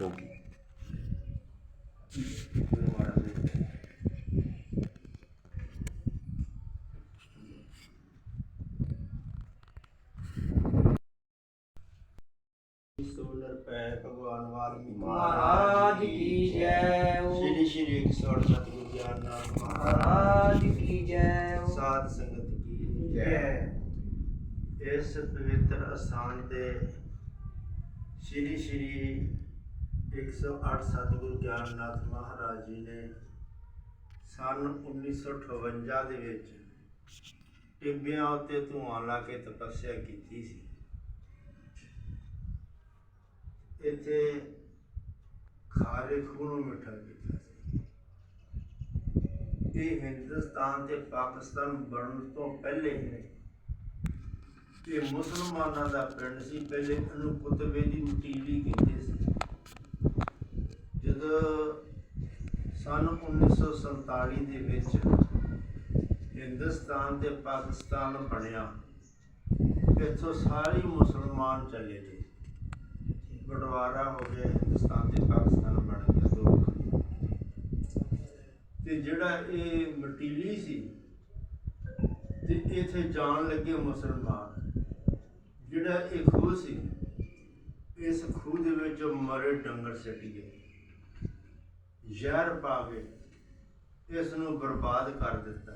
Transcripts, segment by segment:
ਹੋਗੀ ਗੁਰੂ ਮਹਾਰਾਜ ਦੇ ਸੋਲਰ ਪੈ ਭਗਵਾਨ ਵਾਲਮੀਕੀ ਮਹਾਰਾਜ ਕੀ ਜੈ ਓ। ਸ਼੍ਰੀ ਸ਼੍ਰੀ 108 ਸਤਿਗੁਰੂ ਗਿਆਨ ਨਾਮ ਮਹਾਰਾਜ ਮਹਾਰਾਜ ਕੀ ਜੈ ਓ। ਸਾਧ 108 ਸਤਿਗੁਰੂ ਗਿਆਨਨਾਥ ਮਹਾਰਾਜ ਜੀ ਨੇ ਸਨ 1958 ਦੇ ਵਿੱਚ ਟਿੱਬਿਆਂ ਉੱਤੇ ਧੂਆਂ ਲਾ ਕੇ ਤਪੱਸਿਆ ਕੀਤੀ ਸੀ। ਇੱਥੇ ਖਾਰੇ ਖੂਹ ਨੂੰ ਮਿੱਠਾ ਕੀਤਾ ਸੀ। ਇਹ ਹਿੰਦੁਸਤਾਨ ਤੇ ਪਾਕਿਸਤਾਨ ਬਣਨ ਤੋਂ ਪਹਿਲੇ ਇਹ ਮੁਸਲਮਾਨਾਂ ਦਾ ਪਿੰਡ ਸੀ। ਪਹਿਲੇ ਇਹਨੂੰ ਕੁਤਬੇ ਦੀ ਮਟੀਲੀ ਕਹਿੰਦੇ ਸੀ। ਸਨ 1947 ਦੇ ਵਿੱਚ ਹਿੰਦੁਸਤਾਨ ਤੇ ਪਾਕਿਸਤਾਨ ਬਣਿਆ। ਇੱਥੋਂ ਸਾਰੇ ਮੁਸਲਮਾਨ ਚਲੇ ਗਏ। ਬਟਵਾਰਾ ਹੋ ਗਿਆ, ਹਿੰਦੁਸਤਾਨ ਤੇ ਪਾਕਿਸਤਾਨ ਬਣ ਗਿਆ ਦੋ। ਤੇ ਜਿਹੜਾ ਇਹ ਮਟੀਲੀ ਸੀ, ਤੇ ਇੱਥੇ ਜਾਣ ਲੱਗੇ ਮੁਸਲਮਾਨ। ਜਿਹੜਾ ਇਹ ਖੂਹ ਸੀ, ਇਸ ਖੂਹ ਦੇ ਵਿੱਚ ਮਰੇ ਡੰਗਰ ਸਿੱਟ ਗਏ। ਜ਼ਹਿਰ ਪਾ ਕੇ ਇਸ ਨੂੰ ਬਰਬਾਦ ਕਰ ਦਿੱਤਾ।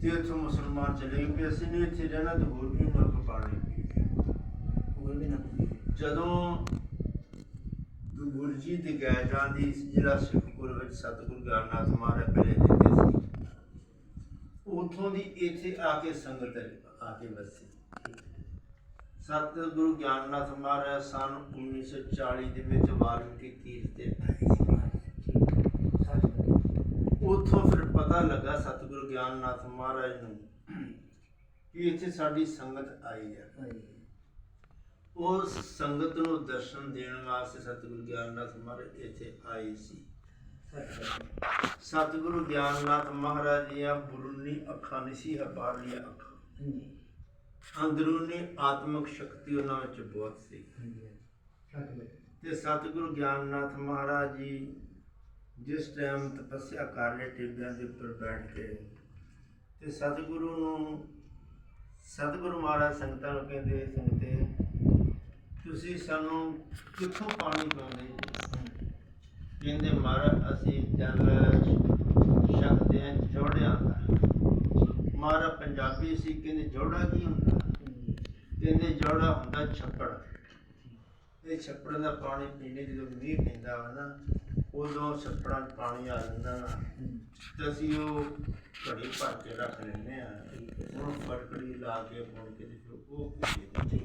ਤੇ ਇੱਥੋਂ ਮੁਸਲਮਾਨ ਚਲੇ ਗਏ ਵੀ ਅਸੀਂ ਨਹੀਂ ਇੱਥੇ ਰਹਿਣਾ ਤੇ ਹੋਰ ਵੀ ਨਾ ਕੋ ਪਾਣੀ ਹੋਰ ਵੀ ਨਾ। ਜਦੋਂ ਗੁਰਜੀ ਦੀ ਗੈਜਾਂ ਦੀ ਜਿਹੜਾ ਸਿੱਖਪੁਰ ਵਿੱਚ ਸਤਿਗੁਰੂ ਗਿਆਨਨਾਥ ਮਹਾਰਾਜ ਪਹਿਲੇ ਸੀ ਉਥੋਂ ਦੀ ਇੱਥੇ ਆ ਕੇ ਸੰਗਤ ਆ ਕੇ ਵਸੀ ਸਤਿਗੁਰੂ ਗਿਆਨਨਾਥ ਮਹਾਰਾਜ ਸਨ 1940 ਦੇ ਵਿੱਚ ਵਾਲਮੀਕੀ ਤੀਰਥ ਤੇ ਆਏ ਸੀ। ਉਥੋਂ ਫਿਰ ਪਤਾ ਲੱਗਾ ਸਤਿਗੁਰੂ ਗਿਆਨਨਾਥ ਮਹਾਰਾਜ ਨੂੰ ਕਿ ਇੱਥੇ ਸਾਡੀ ਸੰਗਤ ਆਈ ਹੈ। ਉਸ ਸੰਗਤ ਨੂੰ ਦਰਸ਼ਨ ਦੇਣ ਵਾਸਤੇ ਸਤਿਗੁਰੂ ਗਿਆਨਨਾਥ ਮਹਾਰਾਜ ਇੱਥੇ ਆਏ ਸੀ। ਸਤਿਗੁਰੂ ਗਿਆਨਨਾਥ ਮਹਾਰਾਜ ਦੀਆਂ ਬੁਰੂਨੀ ਅੱਖਾਂ ਨਹੀਂ ਸੀ ਬਾਹਰਲੀਆਂ ਅੱਖਾਂ। ਅੰਦਰੂਨੀ ਆਤਮਿਕ ਸ਼ਕਤੀ ਉਹਨਾਂ ਵਿੱਚ ਬਹੁਤ ਸੀ। ਤੇ ਸਤਿਗੁਰੂ ਗਿਆਨਨਾਥ ਮਹਾਰਾਜ ਜੀ ਜਿਸ ਟਾਈਮ ਤਪੱਸਿਆ ਕਰ ਰਹੇ ਟਿੱਬਿਆਂ ਦੇ ਉੱਪਰ ਬੈਠ ਕੇ ਤੇ ਸਤਿਗੁਰੂ ਨੂੰ ਸਤਿਗੁਰੂ ਮਹਾਰਾਜ ਸੰਗਤਾਂ ਨੂੰ ਕਹਿੰਦੇ ਸੰਗਤੇ ਤੁਸੀਂ ਸਾਨੂੰ ਕਿੱਥੋਂ ਪਾਣੀ ਪਾਉਂਦੇ ਜੀ?" ਕਹਿੰਦੇ ਮਹਾਰਾਜ ਅਸੀਂ ਜਲ ਹਾਂ ਜੋੜਿਆਂ ਦਾ ਮਹਾਰਾਜ ਪੰਜਾਬੀ ਸੀ, ਕਹਿੰਦੇ ਜੋੜਾ ਕੀ ਹੁੰਦਾ? ਕਹਿੰਦੇ ਜੋੜਾ ਹੁੰਦਾ ਛੱਪੜ। ਇਹ ਛੱਪੜ ਦਾ ਪਾਣੀ ਪੀਣੇ ਜਦੋਂ ਮੀਂਹ ਪੈਂਦਾ ਵਾ ਨਾ, ਉਦੋਂ ਛੱਪੜਾਂ 'ਚ ਪਾਣੀ ਆ ਜਾਂਦਾ ਵਾ। ਤੇ ਅਸੀਂ ਉਹ ਘੜੀ ਭਰ ਕੇ ਰੱਖ ਲੈਂਦੇ ਆ ਉਹਨੂੰ ਫਟਕੜੀ ਲਾ ਕੇ ਪੁਣ ਕੇ ਤੇ ਉਹ ਪੀਂਦੇ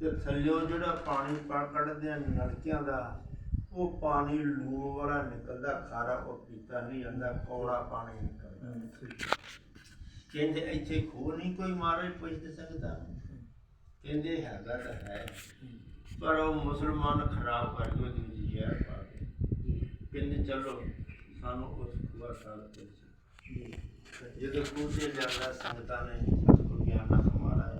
ਤੇ ਥੱਲਿਓ ਜਿਹੜਾ ਪਾਣੀ ਪਾ ਕੱਢਦੇ ਆ ਨਲਕਿਆਂ ਦਾ, ਉਹ ਪਾਣੀ ਲੂਣ ਵਾਲਾ ਨਿਕਲਦਾ, ਖਾਰਾ ਉਹ ਪੀਤਾ ਨਹੀਂ ਜਾਂਦਾ, ਕੌੜਾ ਪਾਣੀ ਨਿਕਲਦਾ। ਕਹਿੰਦੇ ਇੱਥੇ ਖੋ ਨਹੀਂ ਕੋਈ ਮਹਾਰਾਜ ਪੁੱਛਦੇ ਸਕਦਾ। ਕਹਿੰਦੇ ਹੈਗਾ ਤਾਂ ਹੈ, ਪਰ ਉਹ ਮੁਸਲਮਾਨ ਖਰਾਬ ਕਰ ਗਏ ਉਹਦੇ ਜ਼ਹਿਰ ਪਾ ਕੇ ਕਹਿੰਦੇ ਚਲੋ, ਸਾਨੂੰ ਉਸ ਖੂਆ ਸਾਲ ਤੇ ਜਦੋਂ ਖੂਹ ਤੇ ਲਿਆਂਦਾ ਸੰਗਤਾਂ ਨੇ ਸਤਿਗੁਰੂ ਗਿਆਨਨਾਥ ਮਹਾਰਾਜ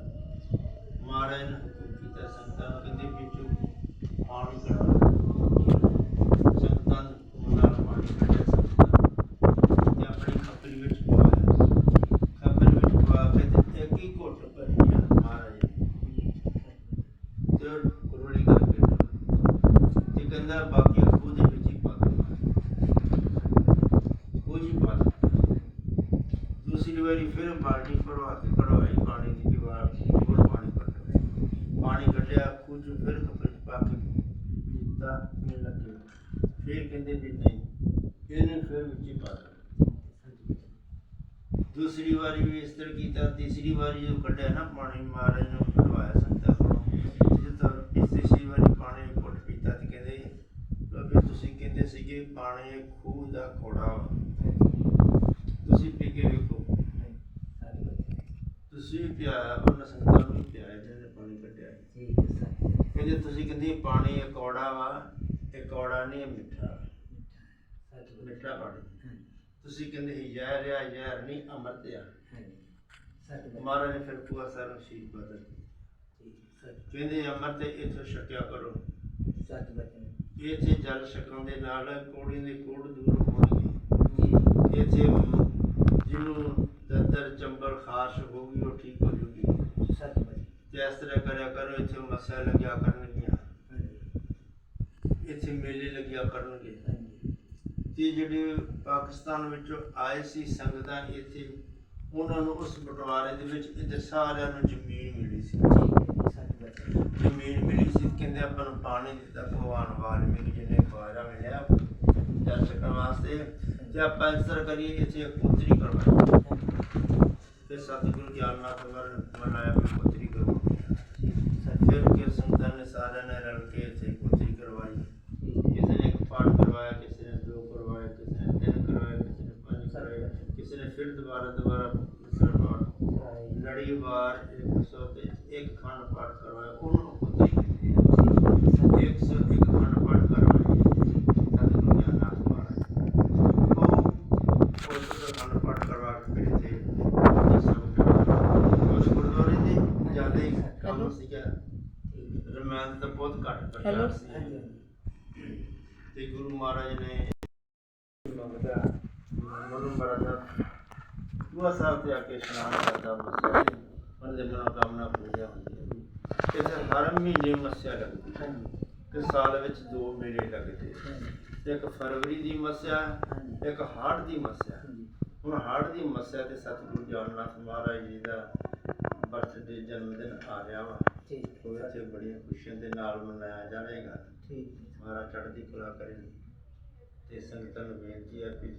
ਮਹਾਰਾਜ ਨੇ ਹੁਕਮ ਕੀਤਾ, ਸੰਗਤਾਂ ਨੂੰ ਕਹਿੰਦੇ ਵਿੱਚੋਂ ਪਾਣੀ ਕੱਢੋ ਸੰਗਤਾਂ ਨੇ ਨਾਲ ਪਾਣੀ ਕੱਢਿਆ ਸੰਗਤਾਂ ਨੇ ਤੇ ਆਪਣੀ ਖੱਪਰੀ ਵਿੱਚ ਪਵਾਇਆ ਖੱਪਰੀ ਵਿੱਚ ਪਵਾ ਕੇ ਤੇ ਇੱਕ ਹੀ ਘੁੱਟ ਭਰੀਆ ਮਹਾਰਾਜ ਨੇ ਤੇ ਉਹ ਕੁਰਲੀ ਕਰਕੇ ਤੇ ਕਹਿੰਦਾ ਬਾਕੀ ਖੂਹ ਦੇ ਵਿੱਚ ਹੀ ਪਾ ਦੋ ਖੂਹ 'ਚ ਪਾ ਦੋ ਦੂਸਰੀ ਵਾਰੀ ਫਿਰ ਬਾਲਟੀ ਭਰਵਾ ਕੇ ਕਢਵਾਈ, ਪਾਣੀ ਦੀ ਦੀਵਾਰ ਹੋਰ ਪਾਣੀ ਕੱਢੋ ਪਾਣੀ ਕੱਢਿਆ ਖੂਹ 'ਚ ਫਿਰ ਕੱਪੜੇ ਪਾ ਕੇ ਪੀਤਾ ਪੀਣ ਲੱਗੇ। ਫਿਰ ਕਹਿੰਦੇ ਵੀ ਨਹੀਂ, ਇਹਨੇ ਫਿਰ ਵਿੱਚ ਹੀ ਪਾ ਦਿਓ ਦੂਸਰੀ ਵਾਰੀ ਵੀ ਇਸ ਤਰ੍ਹਾਂ ਕੀਤਾ, ਤੀਸਰੀ ਵਾਰੀ ਜੋ ਕੱਢਿਆ ਨਾ ਪਾਣੀ, ਮਹਾਰਾਜ ਨੂੰ ਕਢਵਾਇਆ ਸੰਤਾਂ ਕੋਲੋਂ ਜਦੋਂ ਇਸ ਤੀਸਰੀ ਵਾਰੀ ਪਾਣੀ ਘੁੱਟ ਪੀਤਾ ਤੇ ਕਹਿੰਦੇ ਲੋਕੀ ਤੁਸੀਂ ਕਹਿੰਦੇ ਸੀਗੇ ਪਾਣੀ ਇਹ ਖੂਹ ਦਾ ਘੋੜਾ ਵਾ ਤੁਸੀਂ ਪੀ ਕੇ ਵੇਖੋ ਸੱਚ ਬੋਲ। ਤੁਸੀਂ ਵੀ ਪਿਆਇਆ ਉਹਨਾਂ ਸੰਗਤਾਂ ਨੂੰ ਵੀ ਪਿਆਇਆ ਜਿਹਨੇ ਪਾਣੀ ਕੱਢਿਆ ਠੀਕ ਹੈ, ਸੱਚ। ਕਹਿੰਦੇ ਤੁਸੀਂ ਕਹਿੰਦੇ ਪਾਣੀ ਇਹ ਕੌੜਾ ਵਾ ਇਹ ਕੌੜਾ ਨਹੀਂ ਇਹ ਮਿੱਠਾ ਸੱਚ ਬੋਲ। ਮਿੱਠਾ ਪਾਣੀ ਹਾਂਜੀ। ਤੁਸੀਂ ਕਹਿੰਦੇ ਸੀ ਜ਼ਹਿਰ ਆ ਜ਼ਹਿਰ ਨਹੀਂ ਅੰਮ੍ਰਿਤ ਆ ਹਾਂਜੀ। ਸੱਚ ਬੋਲ। ਮਹਾਰਾਜ ਨੇ ਫਿਰ ਪੂਆ ਸਾਰਾ ਸ਼ੀਸ਼ ਬਦਲ ਠੀਕ ਹੈ, ਸੱਚ। ਕਹਿੰਦੇ ਅੰਮ੍ਰਿਤ ਇੱਥੋਂ ਛਕਿਆ ਕਰੋ ਸੱਚ ਬਚਨ ਇੱਥੇ ਜਲ ਛਕਣ ਦੇ ਨਾਲ ਕੋੜੀ ਦੇ ਕੋੜ ਦੂਰ ਹੋਣਗੇ ਜੀ ਇੱਥੇ ਜਿਹਨੂੰ ਦੰਦਰ ਚੰਬਲ ਖਾਰਸ਼ ਹੋ ਗਈ ਉਹ ਠੀਕ ਹੋ ਜੂਗੀ ਸੱਚ ਇਸ ਤਰ੍ਹਾਂ ਕਰਿਆ ਕਰੋ ਇੱਥੇ ਮੱਸਿਆ ਲੱਗਿਆ ਕਰਨਗੀਆਂ। ਇੱਥੇ ਮੇਲੇ ਲੱਗਿਆ ਕਰਨਗੇ। ਤੇ ਜਿਹੜੇ ਪਾਕਿਸਤਾਨ ਵਿੱਚੋਂ ਆਏ ਸੀ ਸੰਗਤਾਂ ਇੱਥੇ ਉਹਨਾਂ ਨੂੰ ਉਸ ਬਟਵਾਰੇ ਦੇ ਵਿੱਚ ਇੱਥੇ ਸਾਰਿਆਂ ਨੂੰ ਜ਼ਮੀਨ ਮਿਲੀ ਸੀ। ਜ਼ਮੀਨ ਮਿਲੀ ਸੀ ਕਹਿੰਦੇ ਆਪਾਂ ਨੂੰ ਪਾਣੀ ਦਿੱਤਾ ਭਗਵਾਨ ਵਾਲਮੀਕ ਜੀ ਨੇ ਖਵਾਜਾ ਮਿਲਿਆ। ਛਕਣ ਵਾਸਤੇ। ਤੇ ਆਪਾਂ ਇਸ ਤਰ੍ਹਾਂ ਕਰੀਏ ਇੱਥੇ ਪੁੱਤਰੀ ਕਰਵਾਈ। ਤੇ ਸਤਿਗੁਰੂ ਗਿਆਨਨਾਥ ਵਰ ਮਨਾਇਆ ਕਰਵਾਈ ਫਿਰ ਕਿ ਸੰਤਾਂ ਨੇ ਸਾਰਿਆਂ ਨੇ ਰਲ ਕੇ ਇੱਥੇ ਪੁੱਤਰੀ ਕਰਵਾਈ ਕਿਸੇ ਨੇ ਇੱਕ ਪਾਠ ਕਰਵਾਇਆ ਕਿਸੇ ਨੇ ਦੋ ਕਰਵਾਏ ਕਿਸੇ ਨੇ ਤਿੰਨ ਕਰਵਾਏ ਕਿਸੇ ਨੇ ਪੰਜ ਕਰਵਾਏ ਕਿਸੇ ਨੇ ਫਿਰ ਦੁਬਾਰਾ ਦੁਬਾਰਾ ਤੀਸਰਾ ਪਾਠ ਲੜੀ ਵਾਰ 100 ਤੇ ਇੱਕ ਖੰਡ ਪਾਠ ਕਰਵਾਇਆ ਉਹਨੂੰ ਪੁੱਤਰੀ ਕਹਿੰਦੇ ਆ ਇੱਕ ਸੌ ਇੱਕ ਖੰਡ ਪਾਠ ਕਰਵਾਏ ਸਤਿਗੁਰੂ ਗਿਆਨਨਾਥ ਮਹਾਰਾਜ ਉਹ ਉਸ ਦਾ ਖੰਡ ਪਾਠ ਕਰਵਾ ਕੇ ਫਿਰ ਇੱਥੇ ਉਸ ਗੁਰਦੁਆਰੇ ਦੇ ਜ਼ਿਆਦਾ ਹੀ ਕੰਮ ਸੀਗਾ ਰਮਾਨ ਤਾਂ ਬਹੁਤ ਘੱਟ ਪ੍ਰਚਾਰ ਸੀ। ਤੇ ਗੁਰੂ ਮਹਾਰਾਜ ਨੇ ਮੰਗਦਾ। ਮਨੁ ਮਰਦਾ ਦੂਆ ਸਾਹਿਬ ਤੇ ਆ ਕੇ ਇਸ਼ਨਾਨ ਕਰਦਾ ਮੱਸਿਆ ਤੇ ਉਹਦੇ ਮਨੋਕਾਮਨਾ ਪੂਰੀਆਂ ਹੁੰਦੀਆਂ ਇੱਥੇ ਹਰ ਮਹੀਨੇ ਮੱਸਿਆ ਲੱਗਦੀ। ਤੇ ਸਾਲ ਵਿੱਚ ਦੋ ਮੇਲੇ ਲੱਗਦੇ। ਇੱਕ ਫਰਵਰੀ ਦੀ ਮੱਸਿਆ ਇੱਕ ਹਾੜ ਦੀ ਮੱਸਿਆ। ਹੁਣ ਹਾੜ ਦੀ ਮੱਸਿਆ ਤੇ ਸਤਿਗੁਰੂ ਜਾਨਨਾਥ ਮਹਾਰਾਜ ਜੀ ਦਾ ਬਰਥਡੇ ਜਨਮ ਦਿਨ ਆ ਰਿਹਾ ਵਾ। ਉਹ ਇੱਥੇ ਬੜੀਆਂ ਖੁਸ਼ੀਆਂ ਦੇ ਨਾਲ ਮਨਾਇਆ ਜਾਵੇਗਾ। ਮਹਾਰਾਜ ਚੜ੍ਹਦੀ ਕਲਾ ਕਰੇ। ਤੇ ਸੰਗਤਾਂ ਨੂੰ ਬੇਨਤੀ ਹੈ ਕਿ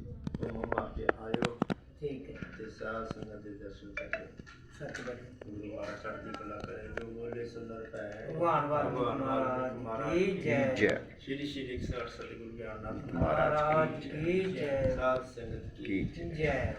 ਆ ਕੇ ਆਇਓ। ਤੇ ਸਾਧ ਸੰਗਤ ਦੇ ਦਰਸ਼ਨ ਕਰੇ ਗੁਰੂ ਮਹਾਰਾਜ ਚੜ੍ਹਦੀ ਕਲਾ ਕਰੇ। ਜੋ ਬੋਲੇ ਸੁੰਦਰ ਪੈ। ਭਗਵਾਨ ਵਾਲਮੀਕ ਮਹਾਰਾਜ ਕੀ ਜੈ। ਸ਼੍ਰੀ ਸ਼੍ਰੀ ਸਤਿਗੁਰੂ ਗਿਆਨਨਾਥ ਮਹਾਰਾਜ ਕੀ ਜੈ। ਸਾਧ ਸੰਗਤ ਕੀ ਜੈ।